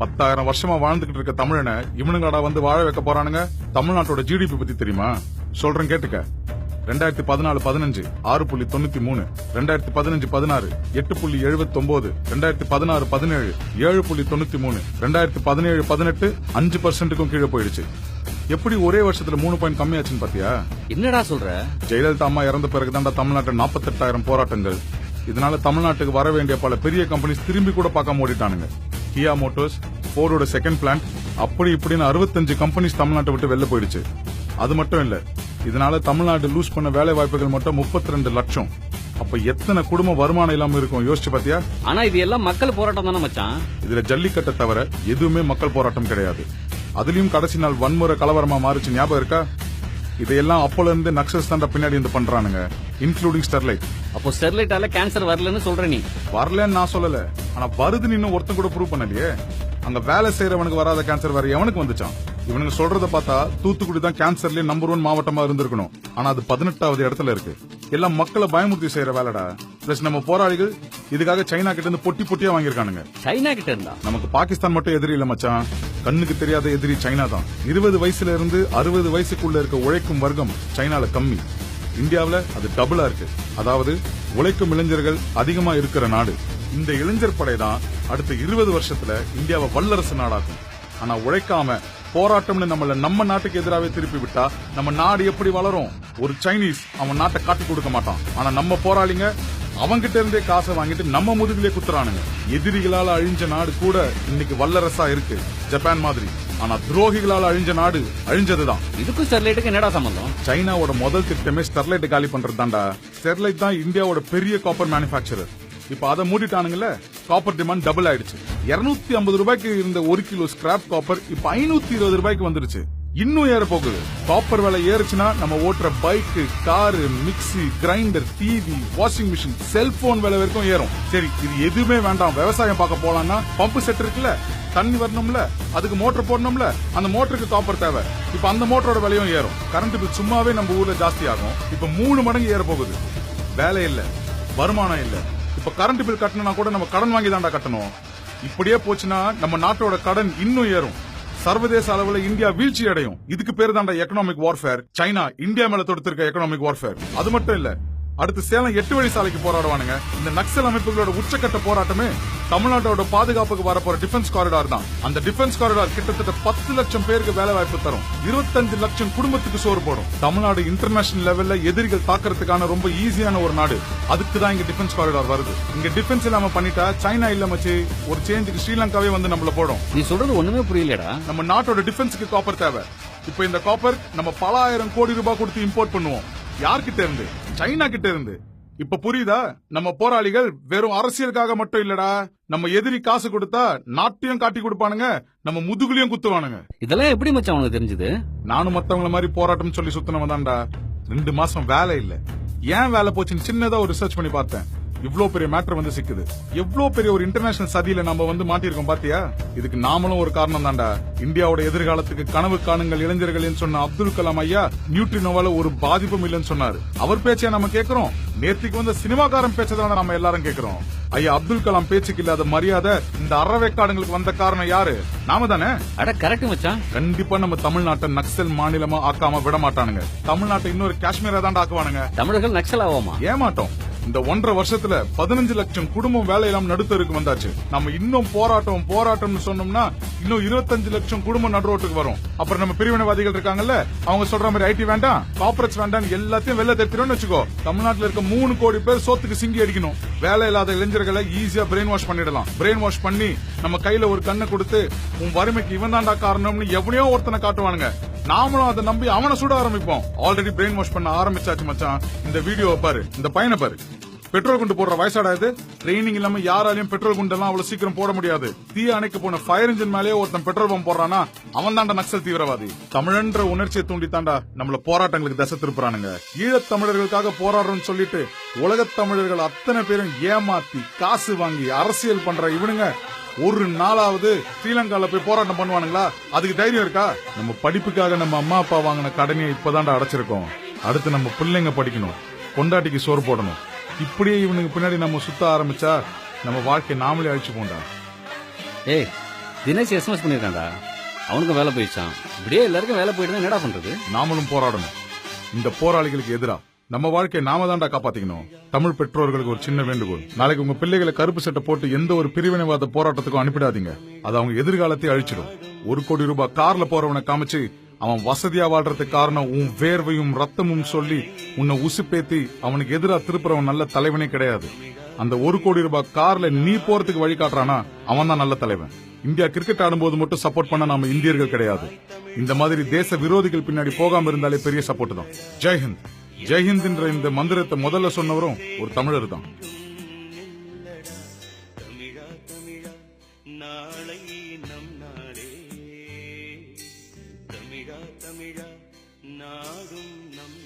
பத்தாயிரம் வருஷமா வாழ்ந்துகிட்டு இருக்க தமிழனை இவனுங்கடா வந்து வாழ வைக்க போறானுங்க? தமிழ்நாட்டோட ஜிடிபி பத்தி தெரியுமா? சொல்றேன் கேட்டுக்க. ரெண்டாயிரத்தி பதினாலு பதினஞ்சு ஆறு புள்ளி தொண்ணூத்தி மூணு ரெண்டாயிரத்தி பதினஞ்சு பதினாறு எட்டு புள்ளி எழுபத்தி ஒன்பது ரெண்டாயிரத்தி பதினாறு பதினேழு ஏழு புள்ளி தொண்ணூத்தி மூணு ரெண்டாயிரத்தி பதினேழு பதினெட்டு அஞ்சு பர்சன்ட்டுக்கும் கீழே போயிடுச்சு. எப்படி ஒரே வருஷத்துல மூணு பாயிண்ட் கம்மியாச்சுன்னு பாத்தியா? என்னடா சொல்ற? ஜெயலலிதா அம்மா இறந்த பிறகுதான்டா தமிழ்நாட்டில் நாற்பத்தெட்டாயிரம் போராட்டங்கள். இதனால தமிழ்நாட்டுக்கு வர வேண்டிய பல பெரிய கம்பெனிஸ் திரும்பி கூட பார்க்காம ஓடிட்டானுங்க. கியா மோட்டோர்ஸ் போர்டோட செகண்ட் பிளான்ட் அப்படி இப்படின்னு அறுபத்தஞ்சு கம்பெனிஸ் தமிழ்நாட்டை விட்டு வெளில போயிடுச்சு. அது மட்டும் இல்ல இதனால தமிழ்நாடு லூஸ் பண்ண வேலை வாய்ப்புகள் மட்டும் 32 லட்சம். அப்ப எத்தனை குடும்ப வருமானம் இல்லாம இருக்கும்? யோசிச்சு பாத்தியா? ஆனா இது எல்லாம் மக்கள் போராட்டம் தானே மச்சான்? இதுல ஜல்லிக்கட்டை தவிர எதுவுமே மக்கள் போராட்டம் கிடையாது. அதுலயும் கடைசி நாள் வன்முறை கலவரமா மாறுச்சு. ஞாபகம் இருக்கா? இதையெல்லாம் அப்போல இருந்து நக்சல்ஸ் தாண்டா பின்னாடி இருந்து பண்றானுங்க இன்க்ளூடிங் ஸ்டெர்லைட். அப்போ ஸ்டெர்லைட்டால கேன்சர் வரலன்னு சொல்ற நீ. வரலன்னு நான் சொல்லல. ஆனா வருதுன்னு இன்னும் ஒருத்தன் கூட ப்ரூவ் பண்ணலையே. அங்க வேலை செய்யறவனுக்கு வராத கேன்சர் வேற எவனுக்கு வந்துச்சான்? இவனுங்க சொல்றத பார்த்தா தூத்துக்குடி தான் கேன்சர்லயே நம்பர் ஒன் மாவட்டமா இருந்திருக்கணும். ஆனா அது பதினெட்டாவது இடத்துல இருக்கு. எல்லாம் மக்களை பயமுறுத்தி செய்யற வேலைடா. பிளஸ் நம்ம போராளிகள் இதுக்காக சைனா கிட்ட இருந்து பொட்டி பொட்டியா வாங்கியிருக்கானுங்க. சைனா கிட்ட இருந்தா? நமக்கு பாகிஸ்தான் மட்டும் எதிரி இல்ல மச்சான். கண்ணுக்கு தெரியாத எதிரி சைனா தான். இருபது வயசுல இருந்து அறுபது வயசுக்குள்ள இருக்க உழைக்கும் வர்க்கம் சைனால கம்மி. இந்தியாவுல அது டபுளா இருக்கு. அதாவது உழைக்கும் இளைஞர்கள் அதிகமா இருக்கிற நாடு. இந்த இளைஞர் படை தான் அடுத்த இருபது வருஷத்துல இந்தியாவை வல்லரசு நாடாக்கும். ஆனா உழைக்காம போராட்டம்னு நம்மள நம்ம நாட்டுக்கு எதிராவே திருப்பி விட்டா நம்ம நாடு எப்படி வளரும்? ஒரு சைனீஸ் அவன் நாட்டை காட்டி கொடுக்க மாட்டான். ஆனா நம்ம போராளிங்க அவங்கிட்ட இருந்தே காசை வாங்கிட்டு நம்ம முதுகிலே குத்துறானுங்க. எதிரிகளால அழிஞ்ச நாடு கூட இன்னைக்கு வல்லரசா இருக்கு. ஜப்பான் மாதிரி. ஆனா துரோகிகளால அழிஞ்ச நாடு அழிஞ்சதுதான். இதுக்கும் ஸ்டெர்லைட்டுக்கு என்னடா சம்பந்தம்? சைனாவோட முதல் திட்டமே ஸ்டெர்லைட் காலி பண்றது தான்டா ஸ்டெர்லைட் தான் இந்தியாவோட பெரிய காப்பர் மேனுஃபேக்சரர் இப்ப அதை மூடிட்டானுங்கல்ல? காப்பர் டிமாண்ட் டபுள் ஆயிடுச்சு. 250 ஐம்பது ரூபாய்க்கு இருந்த ஒரு கிலோ ஸ்கிராப் காப்பர் இப்ப ஐநூத்தி இருபது ரூபாய்க்கு வந்துருச்சு. இன்னும் ஏற போகுது. காப்பர் விலை ஏறுச்சுன்னா நம்ம ஓட்டுற bike car mixie grinder TV washing machine cellphone விலை வரைக்கும் ஏறும். சரி இது எதுவுமே வேண்டாம். விவசாயம் பார்க்க போலாம்னா பம்பு செட் இருக்குல்ல? தண்ணி வரணும்ல? அதுக்கு மோட்டர் போடணும்ல? அந்த மோட்டருக்கு காப்பர் தேவை. இப்ப அந்த மோட்டரோட விலையும் ஏறும். கரண்ட் பில் சும்மாவே நம்ம ஊர்ல ஜாஸ்தி ஆகும். இப்ப மூணு மடங்கு ஏற போகுது வேலை இல்ல. வருமானம் இல்லை. இப்ப கரண்ட் பில் கட்டணும்னா கூட நம்ம கடன் வாங்கி தாண்டா கட்டணும். இப்படியே போச்சுன்னா நம்ம நாட்டோட கடன் இன்னும் ஏறும். சர்வதேச அளவுல இந்தியா வீழ்ச்சி அடையும். இதுக்கு பேர் தாண்டா எக்கனாமிக் வார்ஃபேர் சைனா இந்தியா மேல தொடுத்திருக்க எக்கனாமிக் வார்ஃபேர் அது மட்டும் இல்ல அடுத்து சேலம் எட்டு வழி சாலைக்கு போராடுவானுங்க. இந்த நக்சல் அமைப்புகளோட உச்சக்கட்ட போராட்டமே தமிழ்நாட்டோட பாதுகாப்புக்கு வரப்போற டிஃபென்ஸ் காரிடார் தான். அந்த டிஃபென்ஸ் காரிடார் கிட்டத்தட்ட பத்து லட்சம் பேருக்கு வேலை வாய்ப்பு தரும். இருபத்தஞ்சு லட்சம் குடும்பத்துக்கு சோறு போடும். தமிழ்நாடு இன்டர்நேஷனல் லெவல்ல எதிரிகள் தாக்கறதுக்கான ரொம்ப ஈஸியான ஒரு நாடு. அதுக்கு தான் இங்க டிஃபென்ஸ் காரிடார் வருது. இங்க டிஃபென்ஸ் இல்லாம பண்ணிட்டா சைனா இல்ல மச்சு ஒரு சேஞ்சுக்கு ஸ்ரீலங்காவே வந்து நம்மள போடும். நீ சொல்றது ஒண்ணுமே புரியலடா. நம்ம நாட்டோட டிஃபென்ஸ்க்கு காப்பர் தேவை. இப்போ இந்த காப்பர் நம்ம பல ஆயிரம் கோடி ரூபாய் கொடுத்து இம்போர்ட் பண்ணுவோம். யார்கிட்ட இருந்து? சைனா கிட்ட இருந்து. இப்ப புரியுதா? நம்ம போராளிகள் வெறும் அரசியலுக்காக மட்டும் இல்லடா. நம்ம எதிரி காசு கொடுத்தா நாட்டையும் காட்டி கொடுப்பானுங்க நம்ம முதுகுலயும் குத்துவானுங்க. இதெல்லாம் எப்படி மச்சான் உனக்கு தெரிஞ்சது? நானும் மத்தவங்கள மாதிரி போராட்டம் சொல்லி சுத்தினவன் தான்டா ரெண்டு மாசம் வேலை இல்ல. ஏன் வேலை போச்சுன்னு சின்னதா ஒரு ரிசர்ச் பண்ணி பார்த்தேன். இவ்ளோ பெரிய மேட்டர் வந்து சிக்குது. எவ்ளோ பெரிய ஒரு இன்டர்நேஷனல் சதியில நம்ம வந்து மாட்டிருக்கோம் பாத்தியா? இதுக்கு நாமளும் ஒரு காரணம் தான்டா. இந்தியாவோட எதிர்காலத்துக்கு கனவு காணுங்கள் இளைஞர்கள் சொன்ன அப்துல் கலாம் ஐயா நியூட்ரினோவால ஒரு பாதிப்பும் இல்லைன்னு சொன்னாரு. அவர் பேச்சை நம்ம கேக்குறோம்? நேத்திக்கு வந்த சினிமாக்காரன் பேச்சதான நம்ம எல்லாரும் கேக்குறோம். ஐயா அப்துல் கலாம் பேச்சுக்கு இல்லாத மரியாதை இந்த அறவேக்காடுங்களுக்கு வந்த காரணம் யாரு? நாம தானே? அட கரெக்ட் மச்சான். கண்டிப்பா நம்ம தமிழ்நாட்டை நக்சல் மாநிலமா ஆக்காம விட மாட்டானுங்க. தமிழ்நாட்டை இன்னொரு காஷ்மீரா தான் ஆக்குவானுங்க. தமிழர்கள் நக்சல் ஆவோமா? ஏமாட்டோம். இந்த ஒன்றரை வருஷத்துல பதினஞ்சு லட்சம் குடும்பம் வேலை இல்லாம நடுத்தருக்கு வந்தாச்சு. நம்ம இன்னும் போராட்டம் போராட்டம்னு சொன்னோம்னா இன்னும் இருபத்தஞ்சு லட்சம் குடும்பம் நடுரோட்டுக்கு வரும். அப்புறம் நம்ம பிரிவினைவாதிகள் இருக்காங்கல்ல அவங்க சொல்ற மாதிரி ஐடி வேண்டாம் காப்பரேட்ஸ் வேண்டாம் எல்லாத்தையும் வெளில தெத்திரோம்னு வச்சுக்கோ. தமிழ்நாட்டில் இருக்க மூணு கோடி பேர் சோத்துக்கு சிங்கி அடிக்கணும். வேலை இல்லாத இளைஞர்களை ஈஸியா பிரெயின் வாஷ் பண்ணிடலாம். பிரெயின் வாஷ் பண்ணி நம்ம கையில ஒரு கண்ணை கொடுத்து உன் வறுமைக்கு இவன் தாண்டா காரணம்னு எவனையோ ஒருத்தனை காட்டுவானுங்க. நாமளும் அதை நம்பி அவனை சுட ஆரம்பிப்போம். ஆல்ரெடி பிரெயின் வாஷ் பண்ண ஆரம்பிச்சாச்சு மச்சான். இந்த வீடியோவை பாரு இந்த பையனை பாரு. பெட்ரோல் குண்டு போடுற வயசாடா இது? ட்ரைனிங் இல்லாம யாராலையும் பெட்ரோல் குண்டெல்லாம் அவ்வளவு சீக்கிரம் போட முடியாது. தீ அணைக்க போன ஃபயர் இன்ஜின் மேலேயே ஒருத்தன் பெட்ரோல் பம்ப் போடுறானா? அவன் தாண்டா நக்சல் தீவிரவாதி. தமிழன்ற உணர்ச்சியை தூண்டி தாண்டா நம்மள போராட்டங்களுக்கு தசை திருப்புறானுங்க. ஈழத் தமிழர்களுக்காக போராடுறோம்னு சொல்லிட்டு உலகத் தமிழர்கள் அத்தனை பேரும் ஏமாத்தி காசு வாங்கி அரசியல் பண்ற இவனுங்க ஒரு நாளாவது ஸ்ரீலங்கால போய் போராட்டம் பண்ணுவானுங்களா? அதுக்கு தைரியம் இருக்கா? நம்ம படிப்புக்காக நம்ம அம்மா அப்பா வாங்கின கடனையை இப்பதான்டா அடைச்சிருக்கோம். அடுத்து நம்ம பிள்ளைங்க படிக்கணும். பொண்டாட்டிக்கு சோறு போடணும். இப்படியே இவனுக்கு பின்னாடி நம்ம சுத்த ஆரம்பிச்சா நம்ம வாழ்க்கை நாமளே அழிச்சு போண்டா ஏய் தினேஷ் எஸ்எம்எஸ் பண்ணிருக்கான்டா அவனுக்கும் வேலை போயிடுச்சான் இப்படியே எல்லாருக்கும் வேலை போயிட்டு என்னடா பண்றது? நாமளும் போராடணும். இந்த போராளிகளுக்கு எதிரா? நம்ம வாழ்க்கையை நாம தான்டா காப்பாத்திக்கணும். தமிழ் பெற்றோர்களுக்கு ஒரு சின்ன வேண்டுகோள். நாளைக்கு உங்க பிள்ளைகளை கருப்பு சட்டை போட்டு எந்த ஒரு பிரிவினைவாத போராட்டத்துக்கும் அனுப்பிடாதீங்க. அது அவங்க எதிர்காலத்தை அழிச்சிடும். ஒரு கோடி ரூபாய் கார்ல போறவனை காமிச்சு அவன் வசதியா வாழ்றதுக்கு காரணம் உன் வேர்வையும் ரத்தமும் சொல்லி உன்னை உசுப்பேத்தி அவனுக்கு எதிராக திருப்புறவன் நல்ல தலைவனே கிடையாது. அந்த ஒரு கோடி ரூபாய் கார்ல நீ போறதுக்கு வழி காட்டுறானா அவன் தான் நல்ல தலைவன். இந்தியா கிரிக்கெட் ஆடும்போது மட்டும் சப்போர்ட் பண்ண நாம இந்தியர்கள் கிடையாது. இந்த மாதிரி தேச விரோதிகள் பின்னாடி போகாம இருந்தாலே பெரிய சப்போர்ட் தான். ஜெய்ஹிந்த் ஜெயஹிந்த்ன்ற இந்த மந்திரத்தை முதல்ல சொன்னவரும் ஒரு தமிழர் தான். தமிழா தமிழா நாடும் நம்